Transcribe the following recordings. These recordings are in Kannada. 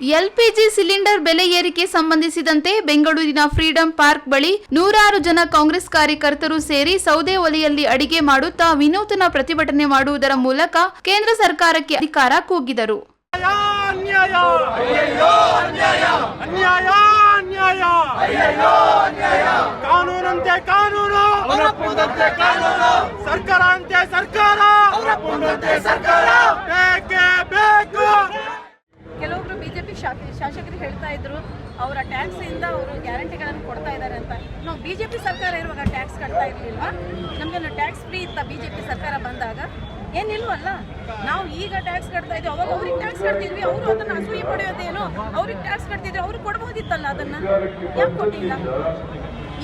ಎಲ್ಪಿಜಿ ಸಿಲಿಂಡರ್ ಬೆಲೆ ಏರಿಕೆ ಸಂಬಂಧಿಸಿದಂತೆ ಬೆಂಗಳೂರಿನ ಫ್ರೀಡಂ ಪಾರ್ಕ್ ಬಳಿ ನೂರಾರು ಜನ ಕಾಂಗ್ರೆಸ್ ಕಾರ್ಯಕರ್ತರು ಸೇರಿ ಸೌದೆ ಒಲೆಯಲ್ಲಿ ಅಡಿಗೆ ಮಾಡುತ್ತಾ ವಿನೂತನ ಪ್ರತಿಭಟನೆ ಮಾಡುವುದರ ಮೂಲಕ ಕೇಂದ್ರ ಸರ್ಕಾರಕ್ಕೆ ಅಧಿಕಾರ ಕೂಗಿದರು. ಅನ್ಯಾಯ! ಅನ್ಯಾಯ! ಅನ್ಯಾಯ ಅನ್ಯಾಯ! ಕಾನೂನಂತೆ ಕಾನೂನು! ಸರ್ಕಾರ ಅಂತೆ ಸರ್ಕಾರ! ಸರ್ಕಾರ! ಶಾಸಕರು ಹೇಳ್ತಾ ಇದ್ರು, ಅವರ ಟ್ಯಾಕ್ಸ್ ಇಂದ ಅವರು ಗ್ಯಾರಂಟಿಗಳನ್ನು ಕೊಡ್ತಾ ಇದ್ದಾರೆ ಅಂತ. ನಾವು ಬಿಜೆಪಿ ಸರ್ಕಾರ ಇರುವಾಗ ಟ್ಯಾಕ್ಸ್ ಕಟ್ತಾ ಇರ್ಲಿಲ್ವಾ? ನಮ್ಗೆ ಟ್ಯಾಕ್ಸ್ ಫ್ರೀ ಇತ್ತ ಬಿಜೆಪಿ ಸರ್ಕಾರ ಬಂದಾಗ? ಏನಿಲ್ವಲ್ಲ? ನಾವು ಈಗ ಟ್ಯಾಕ್ಸ್ ಕಟ್ತಾ ಇದ್ವಿ, ಅವಾಗ ಅವ್ರಿಗೆ ಟ್ಯಾಕ್ಸ್ ಕಟ್ತಿದ್ವಿ, ಅವರು ಅದನ್ನ ಅಸೂಯೆ ಪಡೆಯೋದೇನೋ, ಅವ್ರಿಗೆ ಟ್ಯಾಕ್ಸ್ ಕಟ್ತಿದ್ರೆ ಅವ್ರಿಗೆ ಕೊಡ್ಬೋದಿತ್ತಲ್ಲ ಅದನ್ನ? ಯಾಕೆ ಕೊಟ್ಟಿಲ್ಲ?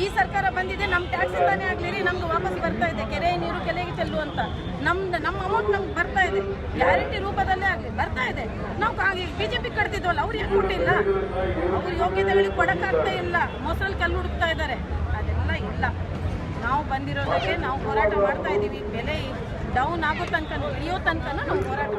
ಈ ಸರ್ಕಾರ ಬಂದಿದೆ ನಮ್ಮ ಟ್ಯಾಕ್ಸ್ ಆಗಲಿ ಆಗ್ಲಿರಿ ನಮ್ಗೆ ವಾಪಸ್ ಬರ್ತಾ ಇದೆ. ಕೆರೆ ನೀರು ಕೆರೆಗೆ ಚೆಲ್ಲು ಅಂತ. ನಮ್ದು ನಮ್ಮ ಅಮೌಂಟ್ ನಮ್ಗೆ ಬರ್ತಾ ಇದೆ. ಗ್ಯಾರಂಟಿ ರೂಪದಲ್ಲೇ ಆಗಲಿ, ಬರ್ತಾ ಇದೆ. ನಾವು ಬಿ ಜೆ ಪಿ ಕಟ್ತಿದ್ವಲ್ಲ, ಅವ್ರು ಏನು ಕೊಟ್ಟಿಲ್ಲ? ಅವ್ರು ಯೋಗ್ಯತೆಗಳಿಗೆ ಕೊಡೋಕ್ಕಾಗ್ತಾ ಇಲ್ಲ. ಮೊಸರಲ್ಲಿ ಕಲ್ಲು ಹುಡುಕ್ತಾ ಇದ್ದಾರೆ ಅದೆಲ್ಲ ಇಲ್ಲ. ನಾವು ಬಂದಿರೋದಕ್ಕೆ ನಾವು ಹೋರಾಟ ಮಾಡ್ತಾ ಇದ್ದೀವಿ ಬೆಲೆ ಡೌನ್ ಆಗೋ ತನಕ ಇಳಿಯೋ ತನಕ ನಾವು ಹೋರಾಟ